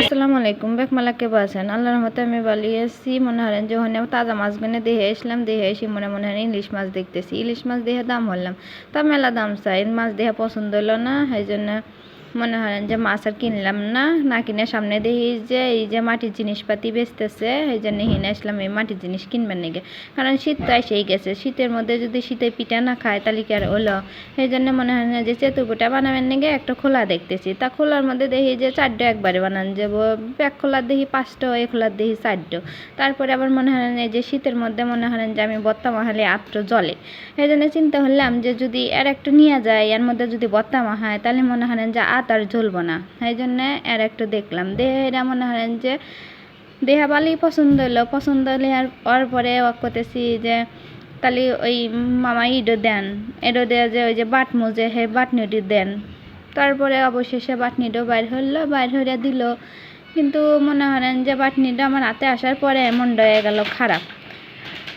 আসসালামু আলাইকুম, বেকমালা কে আছেন? আল্লাহর রহমতে আমি বালি এসেছি মনে হরেন যে ওখানে তাজা মাছ গুনে দেখে এসলাম দেখে এসে মনে মনে হয় ইলিশ মাছ দেখতেছি। ইলিশ মাছ দেখে দাম হলাম। তা মেলা দাম চাই, মাছ দেখে পছন্দ হলো না সেই জন্য মনে হয় যে মাছ আর কিনলাম না না কিনে সামনে দেখি যে এই যে মাটির জিনিসপাতি বেচতেছে, এই জন্য হিনে আসলাম, এই মাটির জিনিস কিনবেন নাকি? কারণ শীত তো এসেই গেছে, শীতের মধ্যে যদি শীতের পিঠা না খায় তাহলে কি আর হলো? এই জন্য মনে হয় না যে চেতুকুটা বানাবেন নাকি? একটা খোলা দেখতেছি, তা খোলার মধ্যে দেখি যে চারটে একবারে বানান যাব, এক খোলার দেখি পাঁচটা এক খোলার দেখি চারটে তারপরে আবার মনে হয় না যে শীতের মধ্যে মনে হয় যে আমি বত্তা মাহালে আত্ম জলে এই জন্য চিন্তা করলাম যে যদি এর একটু নিয়ে যায় এর মধ্যে যদি বত্তা মাহায়, তাহলে মনে হয় যে আত আর জ্বলবো না। এই জন্যে এর একটু দেখলাম। দেখে এটা মনে হয় যে দেহা বালি পছন্দ হলো পছন্দ হলে আর পরে ও করতেছি যে, তাহলে ওই মামা ইডো দেন। এডো দেয়া যে ওই যে বাটমু যে হে বাটনিটি দেন। তারপরে অবশেষে বাটনিটাও বাইর হলো বাইর হইয়া দিল। কিন্তু মনে হয় যে বাটনিটা আমার হাতে আসার পরে মনটা হয়ে গেল খারাপ।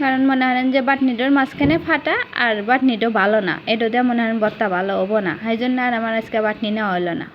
কারণ মনে হয় যে বাটনিটার মাঝখানে ফাটা আর বাটনিটাও ভালো না। এটা দিয়ে মনে হয় বত্তা ভালো হব না। সেই জন্য আর আমার আজকে বাটনি নেওয়া হলো না।